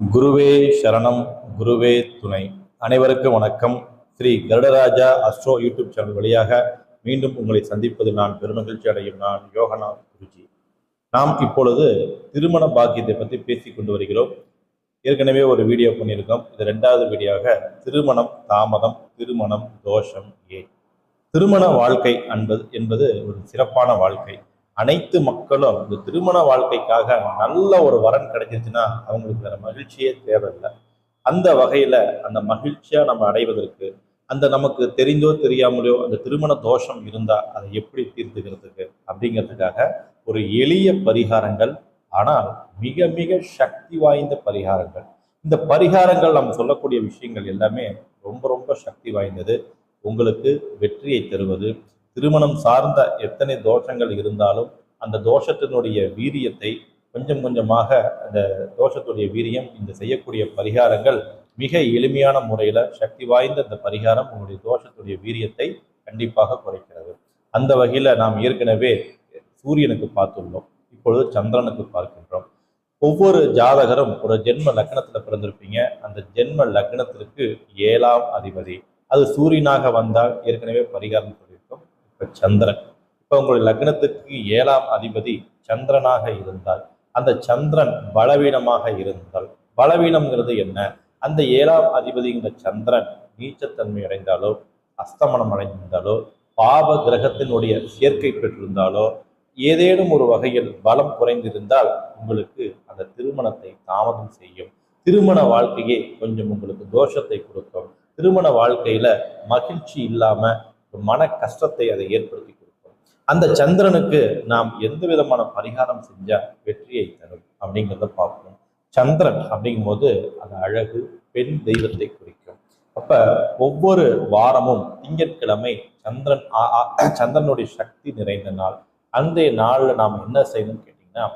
குருவே சரணம் குருவே துணை. அனைவருக்கும் வணக்கம். Shri Garudaraja Astro YouTube channel வழியாக மீண்டும் உங்களை சந்திப்பது நான் பெருமகிழ்ச்சி அடையும் நான் யோகநாத் குருஜி. நாம் இப்பொழுது திருமண பாக்கியத்தை பற்றி பேசி கொண்டு வருகிறோம். ஏற்கனவே ஒரு வீடியோ பண்ணியிருக்கோம். இது ரெண்டாவது வீடியோவாக திருமணம் தாமதம் திருமணம் தோஷம் ஏன்? திருமண வாழ்க்கை என்பது என்பது ஒரு சிறப்பான வாழ்க்கை. அனைத்து மக்களும் இந்த திருமண வாழ்க்கைக்காக நல்ல ஒரு வரன் கிடைச்சிருச்சுன்னா அவங்களுக்கு வேற மகிழ்ச்சியே தேவையில்லை. அந்த வகையில அந்த மகிழ்ச்சியா நம்ம அடைவதற்கு அந்த நமக்கு தெரிந்தோ தெரியாமலையோ அந்த திருமண தோஷம் இருந்தா அதை எப்படி தீர்த்துக்கிறதுக்கு அப்படிங்கிறதுக்காக ஒரு எளிய பரிகாரங்கள் ஆனால் மிக மிக சக்தி வாய்ந்த பரிகாரங்கள். இந்த பரிகாரங்கள் நம்ம சொல்லக்கூடிய விஷயங்கள் எல்லாமே ரொம்ப ரொம்ப சக்தி வாய்ந்தது. உங்களுக்கு வெற்றியை தருவது திருமணம் சார்ந்த எத்தனை தோஷங்கள் இருந்தாலும் அந்த தோஷத்தினுடைய வீரியத்தை கொஞ்சம் கொஞ்சமாக அந்த தோஷத்துடைய வீரியம் இந்த செய்யக்கூடிய பரிகாரங்கள் மிக எளிமையான முறையில் சக்தி வாய்ந்த இந்த பரிகாரம் உங்களுடைய தோஷத்துடைய வீரியத்தை கண்டிப்பாக குறைக்கிறது. அந்த வகையில் நாம் ஏற்கனவே சூரியனுக்கு பார்த்துள்ளோம். இப்பொழுது சந்திரனுக்கு பார்க்கின்றோம். ஒவ்வொரு ஜாதகரும் ஒரு ஜென்ம லக்னத்தில் பிறந்திருப்பீங்க. அந்த ஜென்ம லக்னத்திற்கு ஏழாம் அதிபதி. அது சூரியனாக வந்தால் ஏற்கனவே பரிகாரம் இப்போ சந்திரன். இப்போ உங்களுடைய லக்னத்துக்கு ஏழாம் அதிபதி சந்திரனாக இருந்தால் அந்த சந்திரன் பலவீனமாக இருந்தால் பலவீனம்ங்கிறது என்ன? அந்த ஏழாம் அதிபதிங்கிற சந்திரன் நீச்சத்தன்மை அடைந்தாலோ அஸ்தமனம் அடைந்திருந்தாலோ பாவ கிரகத்தினுடைய சேர்க்கை பெற்றிருந்தாலோ ஏதேனும் ஒரு வகையில் பலம் குறைந்திருந்தால் உங்களுக்கு அந்த திருமணத்தை தாமதம் செய்யும். திருமண வாழ்க்கையே கொஞ்சம் உங்களுக்கு தோஷத்தை கொடுக்கும். திருமண வாழ்க்கையில மகிழ்ச்சி இல்லாம மன கஷ்டத்தை அதை ஏற்படுத்தி கொடுக்கும். அந்த சந்திரனுக்கு நாம் எந்த விதமான பரிகாரம் செஞ்சா வெற்றியை தரும் அப்படிங்கிறத பார்ப்போம். சந்திரன் அப்படிங்கும்போது அது அழகு பெண் தெய்வத்தை குறிக்கும். அப்ப ஒவ்வொரு வாரமும் திங்கட்கிழமை சந்திரன் சந்திரனுடைய சக்தி நிறைந்த நாள். அந்த நாளில் நாம் என்ன செய்யணும்னு கேட்டிங்கன்னா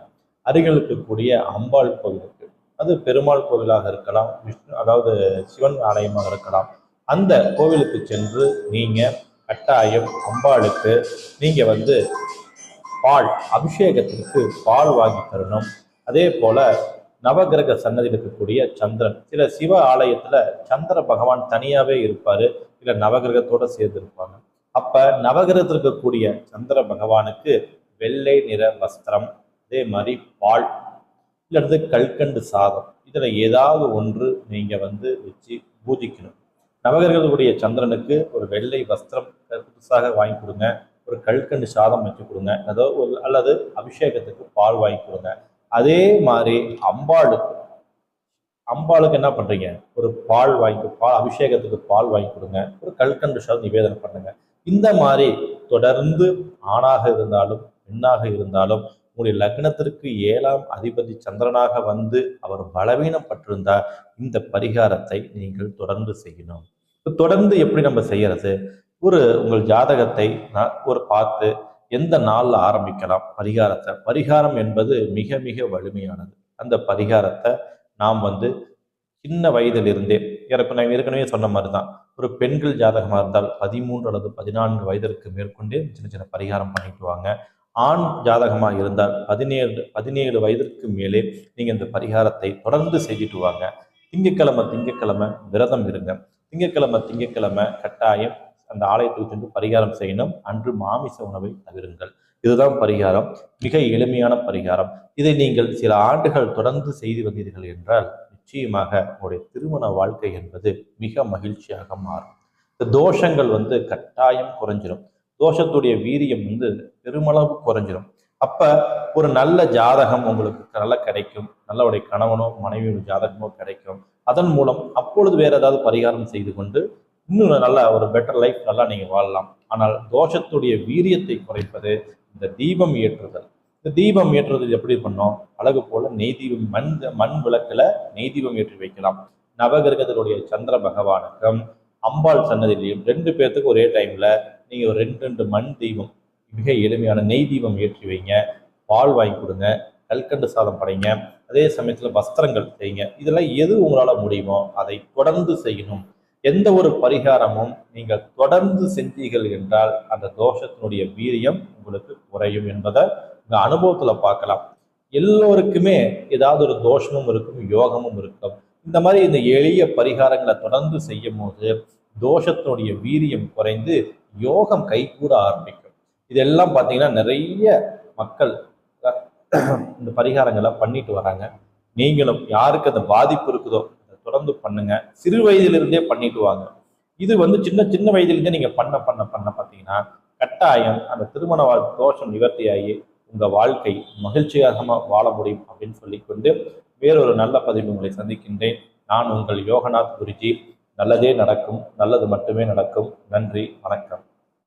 அருகில் இருக்கக்கூடிய அம்பாள் கோவிலுக்கு அது பெருமாள் கோவிலாக இருக்கலாம் விஷ்ணு அதாவது சிவன் ஆலயமாக இருக்கலாம். அந்த கோவிலுக்கு சென்று நீங்கள் கட்டாயம் அம்பாளுக்கு நீங்க வந்து பால் அபிஷேகத்திற்கு பால் வாங்கி தரணும். அதே போல நவகிரக சன்னதியில் இருக்கக்கூடிய சந்திரன். சில சிவ ஆலயத்துல சந்திர பகவான் தனியாவே இருப்பாரு. இல்ல நவகிரகத்தோட சேர்ந்து இருப்பாங்க அப்ப நவகிரகத்தில் இருக்கக்கூடிய சந்திர பகவானுக்கு வெள்ளை நிற வஸ்திரம் அதே மாதிரி பால் இல்லது கல்கண்டு சாதம். இதுல ஏதாவது ஒன்று நீங்க வந்து வச்சு பூஜிக்கணும். நவகர்களுடைய சந்திரனுக்கு ஒரு வெள்ளை வஸ்திரம் புதுசாக வாங்கி கொடுங்க. ஒரு கல்கண்டு சாதம் வச்சு கொடுங்க. ஏதோ ஒரு அல்லது அபிஷேகத்துக்கு பால் வாங்கி கொடுங்க. அதே மாதிரி அம்பாளுக்கு அம்பாளுக்கு என்ன பண்றீங்க? ஒரு பால் வாங்கி பால் அபிஷேகத்துக்கு பால் வாங்கி கொடுங்க. ஒரு கல்கண்டு சாதம் நிவேதனம் பண்ணுங்க. இந்த மாதிரி தொடர்ந்து ஆணாக இருந்தாலும் பெண்ணாக இருந்தாலும் உங்களுடைய லக்னத்திற்கு ஏழாம் அதிபதி சந்திரனாக வந்து அவர் பலவீனப்பட்டிருந்தால் இந்த பரிகாரத்தை நீங்கள் தொடர்ந்து செய்யணும். தொடர்ந்து எப்படி நம்ம செய்யறது? ஒரு உங்கள் ஜாதகத்தை நான் ஒரு பார்த்து எந்த நாளில் ஆரம்பிக்கலாம் பரிகாரத்தை? பரிகாரம் என்பது மிக மிக வலிமையானது. அந்த பரிகாரத்தை நாம் வந்து சின்ன வயதிலிருந்தே எனக்கு நான் ஏற்கனவே சொன்ன மாதிரி தான் ஒரு பெண்கள் ஜாதகமாக இருந்தால் பதிமூன்று அல்லது பதினான்கு வயதிற்கு மேற்கொண்டே சின்ன சின்ன பரிகாரம் பண்ணிட்டு வாங்க. ஆண் ஜாதகமாக இருந்தால் பதினேழு பதினேழு வயதிற்கு மேலே நீங்கள் இந்த பரிகாரத்தை தொடர்ந்து செஞ்சுட்டு வாங்க. திங்கக்கிழமை திங்கக்கிழமை விரதம் இருங்க. திங்கக்கிழமை திங்கக்கிழமை கட்டாயம் அந்த ஆலயத்துக்கு சென்று பரிகாரம் செய்யணும். அன்று மாமிச உணவை தவிருங்கள். இதுதான் பரிகாரம். மிக எளிமையான பரிகாரம். இதை நீங்கள் சில ஆண்டுகள் தொடர்ந்து செய்து வந்தீர்கள் என்றால் நிச்சயமாக உங்களுடைய திருமண வாழ்க்கை என்பது மிக மகிழ்ச்சியாக மாறும். இந்த தோஷங்கள் வந்து கட்டாயம் குறைஞ்சிடும் தோஷத்துடைய வீரியம் வந்து பெருமளவு குறைஞ்சிடும் அப்போ ஒரு நல்ல ஜாதகம் உங்களுக்கு நல்லா கிடைக்கும். நல்லவுடைய கணவனோ மனைவியோட ஜாதகமோ கிடைக்கும். அதன் மூலம் அப்பொழுது வேற ஏதாவது பரிகாரம் செய்து கொண்டு இன்னும் நல்லா ஒரு பெட்டர் லைஃப் நல்லா நீங்கள் வாழலாம். ஆனால் தோஷத்துடைய வீரியத்தை குறைப்பது இந்த தீபம் ஏற்றுதல். இந்த தீபம் ஏற்றுறது எப்படி பண்ணோம்? அழகு போல நெய் தீபம் மண் மண் விளக்கில் நெய் தீபம் ஏற்றி வைக்கலாம். நவகிரகத்தினுடைய சந்திர பகவானுக்கும் அம்பாள் சன்னதியிலையும் ரெண்டு பேர்த்துக்கு ஒரே டைமில் நீங்கள் ஒரு ரெண்டு ரெண்டு மண் தீபம் மிக எளிமையான நெய் தீபம் ஏற்றி வைங்க. பால் வாங்கி கொடுங்க. கல்கண்டு சாதம் படைங்க. அதே சமயத்தில் வஸ்திரங்கள் செய்யுங்க இதெல்லாம் எது உங்களால் முடியுமோ அதை தொடர்ந்து செய்யணும். எந்த ஒரு பரிகாரமும் நீங்கள் தொடர்ந்து செஞ்சீர்கள் என்றால் அந்த தோஷத்தினுடைய வீரியம் உங்களுக்கு குறையும் என்பதை உங்கள் அனுபவத்தில் பார்க்கலாம். எல்லோருக்குமே ஏதாவது ஒரு தோஷமும் இருக்கும் யோகமும் இருக்கும். இந்த மாதிரி இந்த எளிய பரிகாரங்களை தொடர்ந்து செய்யும் போது தோஷத்தினுடைய வீரியம் குறைந்து யோகம் கைகூட ஆரம்பிக்கும். இதெல்லாம் பார்த்தீங்கன்னா நிறைய மக்கள் இந்த பரிகாரங்கள்லாம் பண்ணிட்டு வராங்க. நீங்களும் யாருக்கு அந்த பாதிப்பு இருக்குதோ அதை தொடர்ந்து பண்ணுங்க. சிறு வயதிலிருந்தே பண்ணிட்டு வாங்க. இது வந்து சின்ன சின்ன வயதிலிருந்தே நீங்க பண்ண பண்ண பண்ண பார்த்தீங்கன்னா கட்டாயம் அந்த திருமண வாழ் தோஷம் நிவர்த்தியாகி உங்க வாழ்க்கை மகிழ்ச்சியாக வாழ முடியும் அப்படின்னு சொல்லிக்கொண்டு வேறொரு நல்ல பதிவு உங்களை சந்திக்கின்றேன். நான் உங்கள் யோகநாத் குருஜி. நல்லதே நடக்கும் நல்லது மட்டுமே நடக்கும். நன்றி வணக்கம்.